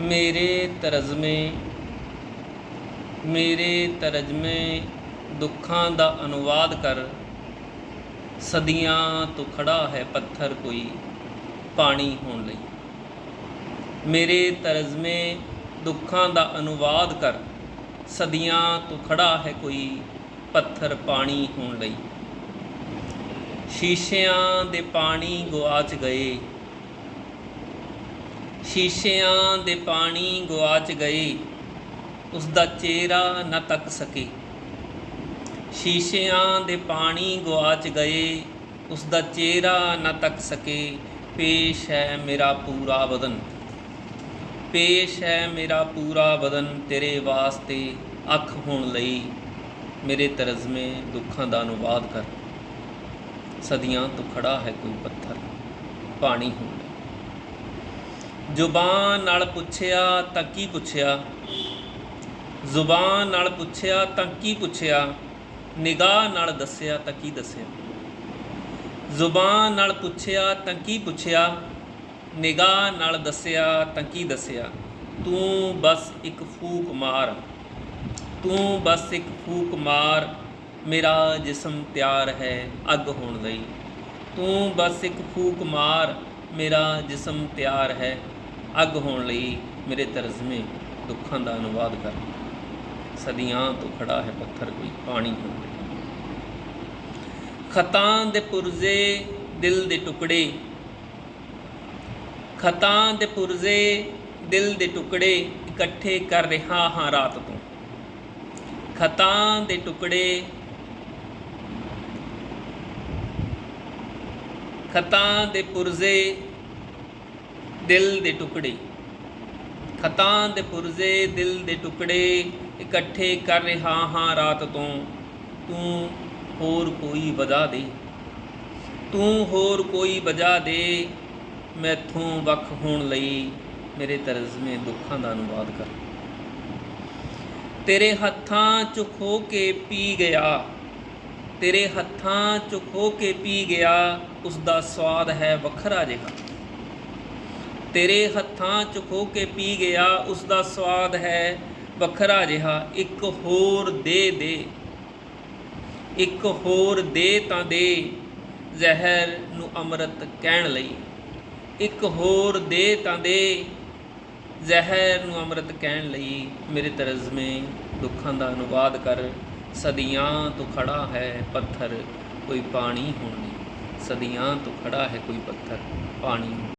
ਮੇਰੇ ਤਰਜਮੇ ਮੇਰੇ ਤਰਜਮੇ ਦੁੱਖਾਂ ਦਾ ਅਨੁਵਾਦ ਕਰ, ਸਦੀਆਂ ਤੋਂ ਖੜਾ ਹੈ ਪੱਥਰ ਕੋਈ ਪਾਣੀ ਹੋਣ ਲਈ। ਮੇਰੇ ਤਰਜਮੇ ਦੁੱਖਾਂ ਦਾ ਅਨੁਵਾਦ ਕਰ, ਸਦੀਆਂ ਤੋਂ ਖੜਾ ਹੈ ਕੋਈ ਪੱਥਰ ਪਾਣੀ ਹੋਣ ਲਈ। ਸ਼ੀਸ਼ਿਆਂ ਦੇ ਪਾਣੀ ਗੁਆਚ ਗਏ ਸ਼ੀਸ਼ਿਆਂ ਦੇ ਪਾਣੀ ਗੁਆਚ ਗਏ ਉਸ ਦਾ ਚਿਹਰਾ ਨਾ ਤੱਕ ਸਕੇ। ਸ਼ੀਸ਼ਿਆਂ ਦੇ ਪਾਣੀ ਗੁਆਚ ਗਏ ਉਸ ਦਾ ਚਿਹਰਾ ਨਾ ਤੱਕ ਸਕੇ। ਪੇਸ਼ ਹੈ ਮੇਰਾ ਪੂਰਾ ਬਦਨ ਪੇਸ਼ ਹੈ ਮੇਰਾ ਪੂਰਾ ਬਦਨ ਤੇਰੇ ਵਾਸਤੇ ਅੱਖ ਹੋਣ ਲਈ। ਮੇਰੇ ਤਰਜ਼ਮੇ ਦੁੱਖਾਂ ਦਾ ਅਨੁਵਾਦ ਕਰ। ਸਦੀਆਂ ਤੋਂ ਖੜਾ ਹੈ ਕੋਈ ਪੱਥਰ। ਪਾਣੀ ਹੋਣ ਜ਼ੁਬਾਨ ਨਾਲ ਪੁੱਛਿਆ ਤਾਂ ਕੀ ਪੁੱਛਿਆ? ਜ਼ੁਬਾਨ ਨਾਲ ਪੁੱਛਿਆ ਤਾਂ ਕੀ ਪੁੱਛਿਆ? ਨਿਗਾਹ ਨਾਲ ਦੱਸਿਆ ਤਾਂ ਕੀ ਦੱਸਿਆ? ਜ਼ੁਬਾਨ ਨਾਲ ਪੁੱਛਿਆ ਤਾਂ ਕੀ ਪੁੱਛਿਆ? ਨਿਗਾਹ ਨਾਲ ਦੱਸਿਆ ਤਾਂ ਕੀ ਦੱਸਿਆ? ਤੂੰ ਬਸ ਇੱਕ ਫੂਕ ਮਾਰ। ਤੂੰ ਬਸ ਇੱਕ ਫੂਕ ਮਾਰ। ਮੇਰਾ ਜਿਸਮ ਤਿਆਰ ਹੈ ਅੱਗ ਹੋਣ ਲਈ। ਤੂੰ ਬਸ ਇੱਕ ਫੂਕ ਮਾਰ। ਮੇਰਾ ਜਿਸਮ ਤਿਆਰ ਹੈ ਅੱਗ ਹੋਣ ਲਈ ਮੇਰੇ ਤਰਜ਼ਮੇ ਦੁੱਖਾਂ ਦਾ ਅਨੁਵਾਦ ਕਰ ਸਦੀਆਂ ਤੋਂ ਖੜਾ ਹੈ ਪੱਥਰ ਕੋਈ ਪਾਣੀ ਹੋਣ ਖਤਾਂ ਦੇ ਪੁਰਜ਼ੇ ਦਿਲ ਦੇ ਟੁਕੜੇ। ਖਤਾਂ ਦੇ ਪੁਰਜ਼ੇ ਦਿਲ ਦੇ ਟੁਕੜੇ ਇਕੱਠੇ ਕਰ ਰਿਹਾ ਹਾਂ ਰਾਤ ਤੋਂ। ਖਤਾਂ ਦੇ ਟੁਕੜੇ। ਖਤਾਂ ਦੇ ਪੁਰਜ਼ੇ ਦਿਲ ਦੇ ਟੁਕੜੇ। ਖਤਾਂ ਦੇ ਪੁਰਜ਼ੇ ਦਿਲ ਦੇ ਟੁਕੜੇ ਇਕੱਠੇ ਕਰ ਰਿਹਾ ਹਾਂ ਰਾਤ ਤੋਂ। ਤੂੰ ਹੋਰ ਕੋਈ ਵਜਾ ਦੇ। ਤੂੰ ਹੋਰ ਕੋਈ ਵਜਾ ਦੇ। ਮੈਥੋਂ ਵੱਖ ਹੋਣ ਲਈ ਮੇਰੇ ਤਰਜ਼ਮੇ ਦੁੱਖਾਂ ਦਾ ਅਨੁਵਾਦ ਕਰ। ਤੇਰੇ ਹੱਥਾਂ 'ਚ ਖੋ ਕੇ ਪੀ ਗਿਆ। ਤੇਰੇ ਹੱਥਾਂ 'ਚ ਖੋ ਕੇ ਪੀ ਗਿਆ। ਉਸ ਦਾ ਸਵਾਦ ਹੈ ਵੱਖਰਾ ਜਿਹਾ। ਤੇਰੇ ਹੱਥਾਂ 'ਚ ਖੋ ਕੇ ਪੀ ਗਿਆ ਉਸ ਦਾ ਸਵਾਦ ਹੈ ਵੱਖਰਾ ਜਿਹਾ, ਇੱਕ ਹੋਰ ਦੇ ਦੇ। ਇੱਕ ਹੋਰ ਦੇ ਤਾਂ ਦੇ, ਜ਼ਹਿਰ ਨੂੰ ਅੰਮ੍ਰਿਤ ਕਹਿਣ ਲਈ। ਇੱਕ ਹੋਰ ਦੇ ਤਾਂ ਦੇ, ਜ਼ਹਿਰ ਨੂੰ ਅੰਮ੍ਰਿਤ ਕਹਿਣ ਲਈ। ਮੇਰੇ ਤਰਜ਼ਮੇ ਦੁੱਖਾਂ ਦਾ ਅਨੁਵਾਦ ਕਰ, ਸਦੀਆਂ ਤੋਂ ਖੜਾ ਹੈ ਪੱਥਰ, ਕੋਈ ਪਾਣੀ ਹੋਣ ਲਈ ਸਦੀਆਂ ਤੋਂ ਖੜਾ ਹੈ ਕੋਈ ਪੱਥਰ, ਪਾਣੀ